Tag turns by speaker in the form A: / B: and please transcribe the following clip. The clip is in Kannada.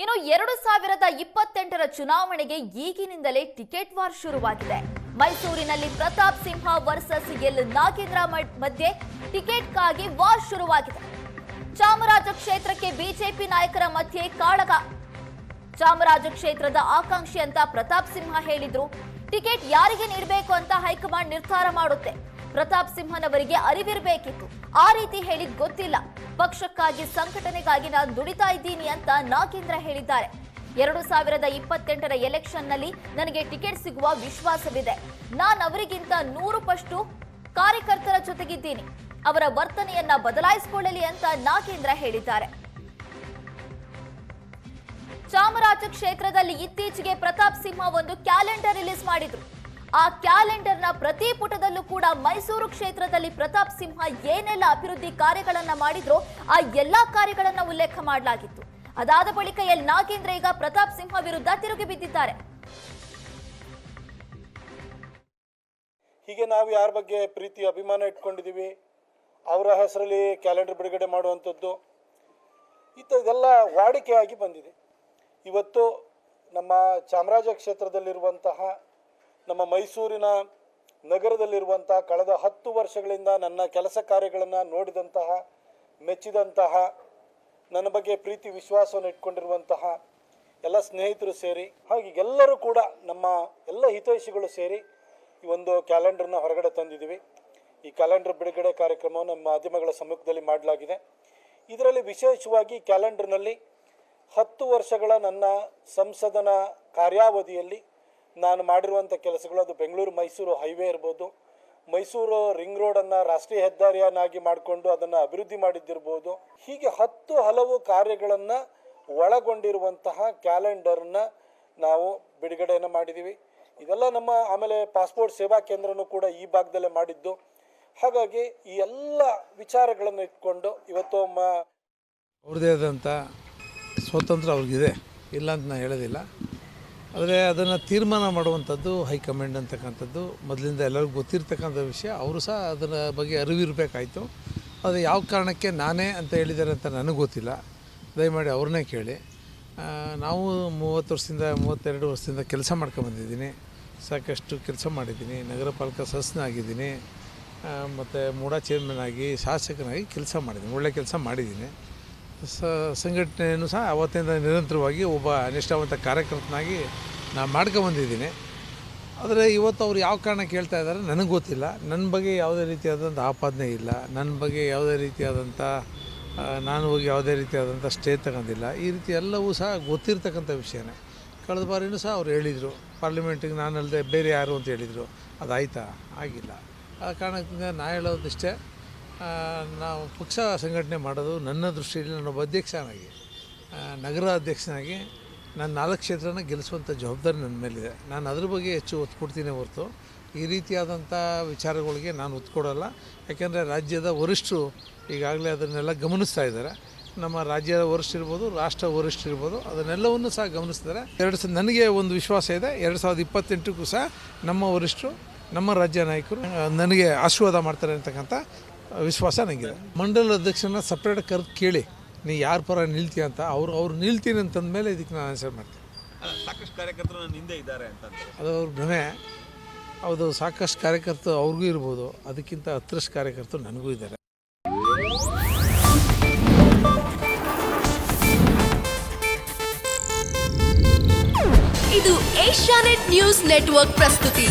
A: ಇನ್ನು ಎರಡು ಸಾವಿರದ ಇಪ್ಪತ್ತೆಂಟರ ಚುನಾವಣೆಗೆ ಈಗಿನಿಂದಲೇ ಟಿಕೆಟ್ ವಾರ್ ಶುರುವಾಗಿದೆ. ಮೈಸೂರಿನಲ್ಲಿ ಪ್ರತಾಪ್ ಸಿಂಹ ವರ್ಸಸ್ ಎಲ್ ನಾಗೇಂದ್ರ ಮಧ್ಯೆ ಟಿಕೆಟ್ಗಾಗಿ ವಾರ್ ಶುರುವಾಗಿದೆ. ಚಾಮರಾಜ ಕ್ಷೇತ್ರಕ್ಕೆ ಬಿಜೆಪಿ ನಾಯಕರ ಮಧ್ಯೆ ಕಾಳಗ. ಚಾಮರಾಜ ಕ್ಷೇತ್ರದ ಆಕಾಂಕ್ಷಿ ಅಂತ ಪ್ರತಾಪ್ ಸಿಂಹ ಹೇಳಿದ್ರು. ಟಿಕೆಟ್ ಯಾರಿಗೆ ನೀಡಬೇಕು ಅಂತ ಹೈಕಮಾಂಡ್ ನಿರ್ಧಾರ ಮಾಡುತ್ತೆ. ಪ್ರತಾಪ್ ಸಿಂಹನವರಿಗೆ ಅರಿವಿರಬೇಕಿತ್ತು. ಆ ರೀತಿ ಹೇಳಿದ್ ಗೊತ್ತಿಲ್ಲ. ಪಕ್ಷಕ್ಕಾಗಿ ಸಂಘಟನೆಗಾಗಿ ನಾನು ದುಡಿತಾ ಇದ್ದೀನಿ ಅಂತ ನಾಗೇಂದ್ರ ಹೇಳಿದ್ದಾರೆ. ಎರಡು ಸಾವಿರದ ಇಪ್ಪತ್ತೆಂಟರ ಎಲೆಕ್ಷನ್ನಲ್ಲಿ ನನಗೆ ಟಿಕೆಟ್ ಸಿಗುವ ವಿಶ್ವಾಸವಿದೆ. ನಾನು ಅವರಿಗಿಂತ ನೂರು ಪಷ್ಟು ಕಾರ್ಯಕರ್ತರ ಜೊತೆಗಿದ್ದೀನಿ. ಅವರ ವರ್ತನೆಯನ್ನ ಬದಲಾಯಿಸಿಕೊಳ್ಳಲಿ ಅಂತ ನಾಗೇಂದ್ರ ಹೇಳಿದ್ದಾರೆ. ಚಾಮರಾಜ ಕ್ಷೇತ್ರದಲ್ಲಿ ಇತ್ತೀಚೆಗೆ ಪ್ರತಾಪ್ ಸಿಂಹ ಒಂದು ಕ್ಯಾಲೆಂಡರ್ ರಿಲೀಸ್ ಮಾಡಿದ್ರು. ಆ ಕ್ಯಾಲೆಂಡರ್ನ ಪ್ರತಿ ಪುಟದಲ್ಲೂ ಕೂಡ ಮೈಸೂರು ಕ್ಷೇತ್ರದಲ್ಲಿ ಪ್ರತಾಪ್ ಸಿಂಹ ಏನೆಲ್ಲ ಅಭಿವೃದ್ಧಿ ಕಾರ್ಯಗಳನ್ನ ಮಾಡಿದ್ರು ಆ ಎಲ್ಲಾ ಕಾರ್ಯಗಳನ್ನ ಉಲ್ಲೇಖ ಮಾಡಲಾಗಿತ್ತು. ಅದಾದ ಬಳಿಕ ಎಲ್ ನಾಗೇಂದ್ರ ಈಗ ಪ್ರತಾಪ್ ಸಿಂಹ ವಿರುದ್ಧ ತಿರುಗಿ ಬಿದ್ದಿದ್ದಾರೆ.
B: ಹೀಗೆ ನಾವು ಯಾರ ಬಗ್ಗೆ ಪ್ರೀತಿ, ಅಭಿಮಾನ ಇಟ್ಕೊಂಡಿದ್ದೀವಿ? ಅವರ ಹೆಸರಲ್ಲಿ ಕ್ಯಾಲೆಂಡರ್ ಬಿಡುಗಡೆ ಮಾಡುವಂಥದ್ದು ಇಂಥದ್ದೆಲ್ಲ ವಾಡಿಕೆಯಾಗಿ ಬಂದಿದೆ. ಇವತ್ತು ನಮ್ಮ ಚಾಮರಾಜ ಕ್ಷೇತ್ರದಲ್ಲಿರುವಂತಹ ನಮ್ಮ ಮೈಸೂರಿನ ನಗರದಲ್ಲಿರುವಂತಹ ಕಳೆದ ಹತ್ತು ವರ್ಷಗಳಿಂದ ನನ್ನ ಕೆಲಸ ಕಾರ್ಯಗಳನ್ನು ನೋಡಿದಂತಹ, ಮೆಚ್ಚಿದಂತಹ, ನನ್ನ ಬಗ್ಗೆ ಪ್ರೀತಿ ವಿಶ್ವಾಸವನ್ನು ಇಟ್ಕೊಂಡಿರುವಂತಹ ಎಲ್ಲ ಸ್ನೇಹಿತರು ಸೇರಿ, ಹಾಗೆ ಎಲ್ಲರೂ ಕೂಡ ನಮ್ಮ ಎಲ್ಲ ಹಿತೈಷಿಗಳು ಸೇರಿ ಈ ಒಂದು ಕ್ಯಾಲೆಂಡರ್ನ ಹೊರಗಡೆ ತಂದಿದ್ದೀವಿ. ಈ ಕ್ಯಾಲೆಂಡರ್ ಬಿಡುಗಡೆ ಕಾರ್ಯಕ್ರಮವನ್ನು ನಮ್ಮ ಮಾಧ್ಯಮಗಳ ಸಮ್ಮುಖದಲ್ಲಿ ಮಾಡಲಾಗಿದೆ. ಇದರಲ್ಲಿ ವಿಶೇಷವಾಗಿ ಕ್ಯಾಲೆಂಡರ್ನಲ್ಲಿ ಹತ್ತು ವರ್ಷಗಳ ನನ್ನ ಸಂಸದನ ಕಾರ್ಯಾವಧಿಯಲ್ಲಿ ನಾನು ಮಾಡಿರುವಂಥ ಕೆಲಸಗಳು ಅದು ಬೆಂಗಳೂರು ಮೈಸೂರು ಹೈವೇ ಇರ್ಬೋದು, ಮೈಸೂರು ರಿಂಗ್ ರೋಡನ್ನು ರಾಷ್ಟ್ರೀಯ ಹೆದ್ದಾರಿಯನ್ನಾಗಿ ಮಾಡಿಕೊಂಡು ಅದನ್ನು ಅಭಿವೃದ್ಧಿ ಮಾಡಿದ್ದಿರ್ಬೋದು. ಹೀಗೆ ಹತ್ತು ಹಲವು ಕಾರ್ಯಗಳನ್ನು ಒಳಗೊಂಡಿರುವಂತಹ ಕ್ಯಾಲೆಂಡರ್ನ ನಾವು ಬಿಡುಗಡೆಯನ್ನು ಮಾಡಿದ್ದೀವಿ. ಇದೆಲ್ಲ ನಮ್ಮ ಆಮೇಲೆ ಪಾಸ್ಪೋರ್ಟ್ ಸೇವಾ ಕೇಂದ್ರನೂ ಕೂಡ ಈ ಭಾಗದಲ್ಲೇ ಮಾಡಿದ್ದು. ಹಾಗಾಗಿ ಈ ಎಲ್ಲ ವಿಚಾರಗಳನ್ನು ಇಟ್ಕೊಂಡು ಇವತ್ತು ಮ
C: ಅವ್ರದ್ದೇ ಆದಂಥ ಸ್ವತಂತ್ರ ಅವ್ರಿಗಿದೆ. ಇಲ್ಲ ಅಂತ ನಾನು ಹೇಳೋದಿಲ್ಲ. ಆದರೆ ಅದನ್ನು ತೀರ್ಮಾನ ಮಾಡುವಂಥದ್ದು ಹೈಕಮಾಂಡ್ ಅಂತಕ್ಕಂಥದ್ದು. ಮೊದಲಿಂದ ಎಲ್ಲರಿಗೂ ಗೊತ್ತಿರ್ತಕ್ಕಂಥ ವಿಷಯ. ಅವರು ಸಹ ಅದರ ಬಗ್ಗೆ ಅರಿವಿರಬೇಕಾಯ್ತು. ಅದು ಯಾವ ಕಾರಣಕ್ಕೆ ನಾನೇ ಅಂತ ಹೇಳಿದ್ದಾರೆ ಅಂತ ನನಗೆ ಗೊತ್ತಿಲ್ಲ. ದಯಮಾಡಿ ಅವ್ರನ್ನೇ ಕೇಳಿ. ನಾವು ಮೂವತ್ತು ವರ್ಷದಿಂದ, ಮೂವತ್ತೆರಡು ವರ್ಷದಿಂದ ಕೆಲಸ ಮಾಡ್ಕೊಂಬಂದಿದ್ದೀನಿ. ಸಾಕಷ್ಟು ಕೆಲಸ ಮಾಡಿದ್ದೀನಿ. ನಗರ ಪಾಲಿಕೆ ಸದಸ್ಯನಾಗಿದ್ದೀನಿ ಮತ್ತು ಮೂಡಾ ಚೇರ್ಮನ್ ಆಗಿ ಶಾಸಕನಾಗಿ ಕೆಲಸ ಮಾಡಿದ್ದೀನಿ. ಒಳ್ಳೆ ಕೆಲಸ ಮಾಡಿದ್ದೀನಿ. ಸ ಸಂಘಟನೆಯನ್ನು ಸಹ ಅವತ್ತಿಂದ ನಿರಂತರವಾಗಿ ಒಬ್ಬ ನಿಷ್ಠಾವಂತ ಕಾರ್ಯಕರ್ತನಾಗಿ ನಾನು ಮಾಡ್ಕೊಂಬಂದಿದ್ದೀನಿ ಆದರೆ ಇವತ್ತು ಅವ್ರು ಯಾವ ಕಾರಣ ಕೇಳ್ತಾ ಇದ್ದಾರೆ ನನಗೆ ಗೊತ್ತಿಲ್ಲ. ನನ್ನ ಬಗ್ಗೆ ಯಾವುದೇ ರೀತಿಯಾದಂಥ ಆಪಾದನೆ ಇಲ್ಲ. ನನ್ನ ಬಗ್ಗೆ ಯಾವುದೇ ರೀತಿಯಾದಂಥ ನಾನು ಹೋಗಿ ಯಾವುದೇ ರೀತಿಯಾದಂಥ ಸ್ಟೇ ತಗೊಂಡಿಲ್ಲ. ಈ ರೀತಿ ಎಲ್ಲವೂ ಸಹ ಗೊತ್ತಿರ್ತಕ್ಕಂಥ ವಿಷಯನೇ. ಕಳೆದ ಬಾರಿನೂ ಸಹ ಅವ್ರು ಹೇಳಿದರು. ಪಾರ್ಲಿಮೆಂಟಿಗೆ ನಾನಲ್ಲದೆ ಬೇರೆ ಯಾರು ಅಂತ ಹೇಳಿದರು. ಅದಾಯ್ತಾ? ಆಗಿಲ್ಲ. ಆ ಕಾರಣದಿಂದ ನಾ ಹೇಳೋದಿಷ್ಟೇ ನಾವು ಪಕ್ಷ ಸಂಘಟನೆ ಮಾಡೋದು ನನ್ನ ದೃಷ್ಟಿಯಲ್ಲಿ ನಾನೊಬ್ಬ ಅಧ್ಯಕ್ಷನಾಗಿ ನಗರ ಅಧ್ಯಕ್ಷನಾಗಿ ನಾನು ನಾಲ್ಕು ಕ್ಷೇತ್ರನ ಗೆಲ್ಲಿಸುವಂಥ ಜವಾಬ್ದಾರಿ ನನ್ನ ಮೇಲಿದೆ. ನಾನು ಅದ್ರ ಬಗ್ಗೆ ಹೆಚ್ಚು ಒತ್ತು ಕೊಡ್ತೀನಿ ಹೊರತು ಈ ರೀತಿಯಾದಂಥ ವಿಚಾರಗಳಿಗೆ ನಾನು ಒತ್ತು ಕೊಡೋಲ್ಲ. ಯಾಕೆಂದರೆ ರಾಜ್ಯದ ವರಿಷ್ಠರು ಈಗಾಗಲೇ ಅದನ್ನೆಲ್ಲ ಗಮನಿಸ್ತಾ ಇದ್ದಾರೆ. ನಮ್ಮ ರಾಜ್ಯದ ವರಿಷ್ಠ ಇರ್ಬೋದು, ರಾಷ್ಟ್ರ ವರಿಷ್ಠ ಇರ್ಬೋದು, ಅದನ್ನೆಲ್ಲವನ್ನು ಸಹ ಗಮನಿಸ್ತಾರೆ. ಎರಡು ಸ, ನನಗೆ ಒಂದು ವಿಶ್ವಾಸ ಇದೆ, ಎರಡು ಸಾವಿರದ ಇಪ್ಪತ್ತೆಂಟಕ್ಕೂ ಸಹ ನಮ್ಮ ವರಿಷ್ಠರು, ನಮ್ಮ ರಾಜ್ಯ ನಾಯಕರು ನನಗೆ ಆಶೀರ್ವಾದ ಮಾಡ್ತಾರೆ ಅಂತಕ್ಕಂಥ ವಿಶ್ವಾಸ ನನಗಿದೆ ಮಂಡಲ ಅಧ್ಯಕ್ಷನ ಸಪ್ರೇಟ್ ಕರೆದು ಕೇಳಿ ನೀ ಯಾರ ಪರ ನಿಲ್ತೀಯ ಅಂತ? ಅವ್ರು ಅವ್ರು ನಿಲ್ತೀನಿ ಅಂತಂದಮೇಲೆ ಇದಕ್ಕೆ ನಾನು ಆನ್ಸರ್ ಮಾಡ್ತೀನಿ.
D: ಸಾಕಷ್ಟು ಕಾರ್ಯಕರ್ತರು ನನ್ನ ಹಿಂದೆ ಇದ್ದಾರೆ ಅಂತ
C: ಅದು ಅವ್ರ ಭ್ರಮೆ. ಅದು ಸಾಕಷ್ಟು ಕಾರ್ಯಕರ್ತರು ಅವ್ರಿಗೂ ಇರ್ಬೋದು. ಅದಕ್ಕಿಂತ ಹತ್ತರಷ್ಟು ಕಾರ್ಯಕರ್ತರು ನನಗೂ ಇದ್ದಾರೆ.
E: ಇದು ಏಷ್ಯಾನೆಟ್ ನ್ಯೂಸ್ ನೆಟ್ವರ್ಕ್ ಪ್ರಸ್ತುತಿ.